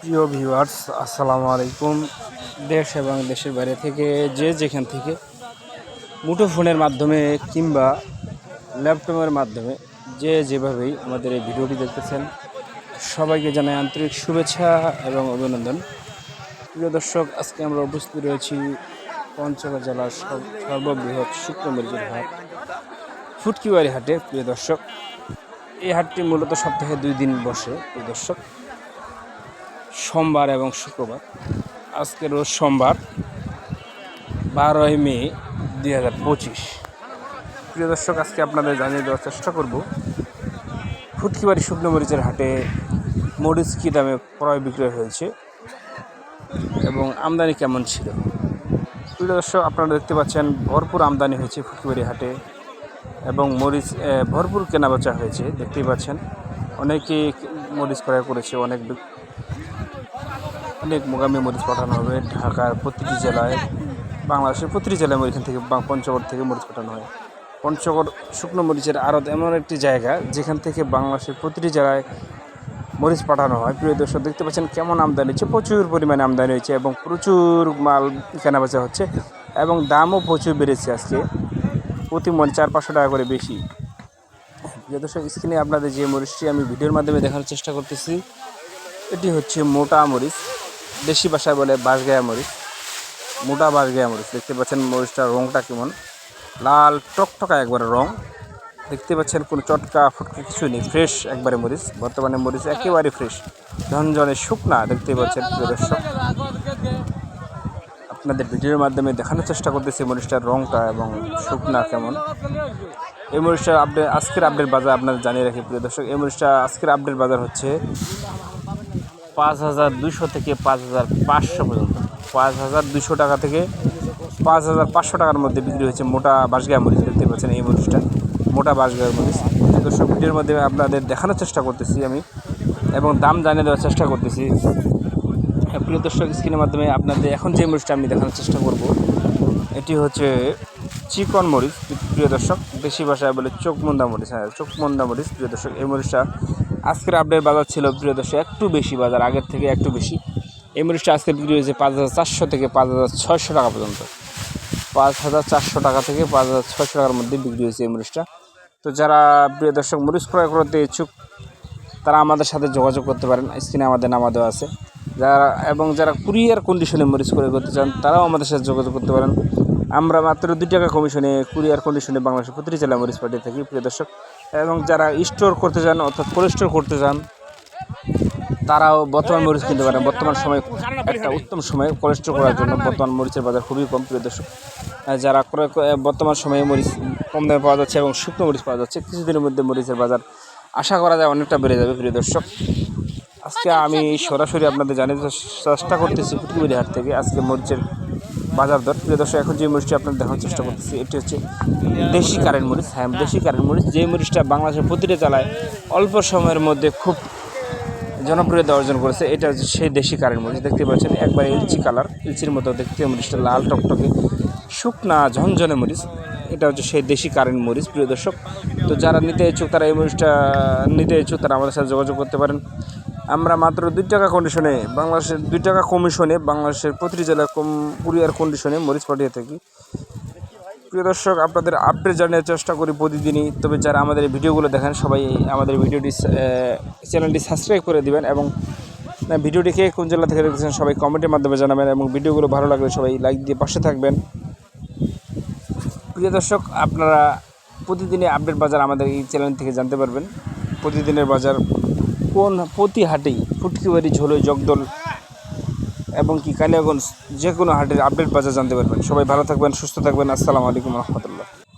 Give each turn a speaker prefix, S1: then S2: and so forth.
S1: প্রিয় ভিউয়ার্স, আসসালামু আলাইকুম। দেশ এবং দেশের বাইরে থেকে যে যেখান থেকে মুঠো ফোনের মাধ্যমে কিংবা ল্যাপটপের মাধ্যমে যে যেভাবেই আমাদের এই ভিডিওটি দেখতেছেন, সবাইকে জানাই আন্তরিক শুভেচ্ছা এবং অভিনন্দন। প্রিয় দর্শক, আজকে আমরা উপস্থিত রয়েছি পঞ্চগড় জেলার সর্ব- সর্ববৃহৎ শুক্রমরিচের হাট, ফুটকিবাড়ি হাটে। প্রিয় দর্শক, এই হাটটি মূলত সপ্তাহে দুই দিন বসে। প্রিয় দর্শক সোমবার এবং শুক্রবার। আজকে রোজ সোমবার, বারোই মে দুই হাজার পঁচিশ। প্রিয় দর্শক, আজকে আপনাদের জানিয়ে দেওয়ার চেষ্টা করব, ফুটকিবাড়ি শুকনো মরিচের হাটে মরিচ কী দামে ক্রয় বিক্রয় হয়েছে এবং আমদানি কেমন ছিল? প্রিয় দর্শক, আপনারা দেখতে পাচ্ছেন ভরপুর আমদানি হয়েছে ফুটকিবাড়ি হাটে এবং মরিচ ভরপুর কেনাবেচা হয়েছে। দেখতেই পাচ্ছেন অনেকে মরিচ ক্রয় করেছে, অনেক অনেক মোগামে মরিচ পাঠানো হবে ঢাকার প্রতিটি জেলায়। বাংলাদেশের প্রতিটি জেলায় এখান থেকে পঞ্চগড় থেকে মরিচ পাঠানো হয়। পঞ্চগড় শুকনো মরিচের আড়ত এমন একটি জায়গা যেখান থেকে বাংলাদেশের প্রতিটি জেলায় মরিচ পাঠানো হয়। প্রিয় দর্শক, দেখতে পাচ্ছেন কেমন আমদানি হচ্ছে, প্রচুর পরিমাণে আমদানি হয়েছে এবং প্রচুর মাল কেনাবেচা হচ্ছে এবং দামও প্রচুর বেড়েছে আজকে। প্রতি মন চার পাঁচশো টাকা করে বেশি। প্রিয় দর্শক, স্ক্রিনে আপনাদের যে মরিচটি আমি ভিডিওর মাধ্যমে দেখানোর চেষ্টা করতেছি, এটি হচ্ছে মোটা মরিচ। দেশি ভাষায় বলে বাঁশগায়া মরিচ, মোটা বাঁশগায়া মরিচ। দেখতে পাচ্ছেন মরিচটার রঙটা কেমন? লাল টকটকা একবারে রং। দেখতে পাচ্ছেন কোনো চটকা ফুটকা কিছু নেই ফ্রেশ একবারে মরিচ। বর্তমানে মরিচ একেবারে ফ্রেশ ঝনঝনে শুকনা, দেখতে পাচ্ছেন প্রিয় আপনাদের ভিডিওর মাধ্যমে দেখানোর চেষ্টা করতেছি মরিচটার রঙটা এবং শুকনা কেমন। এই মরিচটার আপডেট আজকের আপডেট বাজার আপনাদের জানিয়ে রাখি প্রিয় দর্শক। এই মরিচটা আজকের আপডেট বাজার হচ্ছে পাঁচ হাজার দুশো থেকে পাঁচ হাজার পাঁচশো পর্যন্ত। পাঁচ হাজার দুশো টাকা থেকে পাঁচ হাজার পাঁচশো টাকার মধ্যে বিক্রি হয়েছে মোটা বাঁশগায়া মরিচ, দেখতে পাচ্ছেন এই মরিচটা। মোটা বাঁশগায়ের মরিচ। দর্শক, ভিডিওর মাধ্যমে আপনাদের দেখানোর চেষ্টা করতেছি আমি এবং দাম জানিয়ে দেওয়ার চেষ্টা করতেছি। প্রিয় দর্শক স্ক্রিনের মাধ্যমে আপনাদের এখন যে মরিচটা আমি দেখানোর চেষ্টা করব, এটি হচ্ছে চিকন মরিচ। প্রিয় দর্শক, দেশি ভাষায় বলে চোখমন্দা মরিচ। হ্যাঁ চোখমন্দা মরিচ। প্রিয় দর্শক, এই মরিচটা আজকের আপডেট বাজার ছিল প্রিয় দর্শক, একটু বেশি বাজার, আগের থেকে একটু বেশি। এই মরিচটা আজকে বিক্রি হয়েছে পাঁচ হাজার চারশো থেকে পাঁচ হাজার ছয়শো টাকা পর্যন্ত। পাঁচ হাজার চারশো টাকা থেকে পাঁচ হাজার ছয়শো টাকার মধ্যে বিক্রি হয়েছে এই মরিচটা তো যারা প্রিয় দর্শক মরিচ ক্রয় করতে ইচ্ছুক, তারা আমাদের সাথে যোগাযোগ করতে পারেন। স্ক্রিনে আমাদের নামা দেওয়া আছে। যারা, এবং যারা কুরিয়ার কন্ডিশনে মরিচ ক্রয় করতে চান, তারাও আমাদের সাথে যোগাযোগ করতে পারেন। আমরা মাত্র দুই টাকা কমিশনে কুরিয়ার কন্ডিশনে বাংলাদেশের প্রতিটি জেলায় মরিচ পাঠিয়ে থাকি, প্রিয় দর্শক। এবং যারা স্টোর করতে চান অর্থাৎ কোল্ড স্টোর করতে চান তারাও বর্তমান মরিচ কিনতে পারেন। বর্তমান সময় একটা উত্তম সময় কোল্ড স্টোর করার জন্য বর্তমান মরিচের বাজার খুবই কম। প্রিয় দর্শক যারা বর্তমান সময়ে মরিচ কম দামে পাওয়া যাচ্ছে এবং শুকনো মরিচ পাওয়া যাচ্ছে, কিছুদিনের মধ্যে মরিচের বাজার আশা করা যায় অনেকটা বেড়ে যাবে। প্রিয় দর্শক, আজকে আমি সরাসরি আপনাদের জানিয়ে চেষ্টা করতেছি পুটকিবাড়ি হাট থেকে। আজকে মরিচের বাজার দর প্রিয় দর্শক, এখন যে মরিচটি আপনাদের দেখানোর চেষ্টা করতেছি, এটি হচ্ছে দেশি কারেন্ট মরিচ। হ্যাঁ দেশি কারেন্ট মরিচ। যে মরিচটা বাংলাদেশের প্রতিটা জেলায় অল্প সময়ের মধ্যে খুব জনপ্রিয়তা অর্জন করেছে, এটা হচ্ছে সেই দেশি কারেন্ট মরিচ। দেখতে পাচ্ছেন, একবার ইলচি কালার, ইলচির মতো দেখতে মরিচটা লাল টকটকে, শুকনা ঝনঝনে মরিচ। এটা হচ্ছে সেই দেশি কারেন্ট মরিচ, প্রিয় দর্শক। তো যারা নিতে ইচ্ছুক, তারা এই মরিচটা নিতে ইচ্ছুক, তারা আমাদের সাথে যোগাযোগ করতে পারেন। আমরা মাত্র দুই টাকা কন্ডিশনে বাংলাদেশের দুই টাকা কমিশনে বাংলাদেশের প্রতিটি জেলায় কম কুরিয়ার কন্ডিশনে মরিচ পাঠিয়ে থাকি। প্রিয় দর্শক আপনাদের আপডেট জানার চেষ্টা করি প্রতিদিনই। তবে যারা আমাদের ভিডিওগুলো দেখেন সবাই আমাদের ভিডিওটি চ্যানেলটি সাবস্ক্রাইব করে দিবেন এবং না, ভিডিওটি কে কোন জেলা থেকে দেখছেন সবাই কমেন্টের মাধ্যমে জানাবেন এবং ভিডিওগুলো ভালো লাগলে সবাই লাইক দিয়ে পাশে থাকবেন। প্রিয় দর্শক আপনারা প্রতিদিনই আপডেট বাজার আমাদের এই চ্যানেল থেকে জানতে পারবেন। প্রতিদিনের বাজার কোন প্রতি হাটেই ফুটকিবাড়ি ঝোলো, জগদল এবং কি কালিয়াগঞ্জ যে কোনো হাটের আপডেট বাজার জানতে পারবেন। সবাই ভালো থাকবেন, সুস্থ থাকবেন। আসসালামু আলাইকুম রহমতুল্লাহ।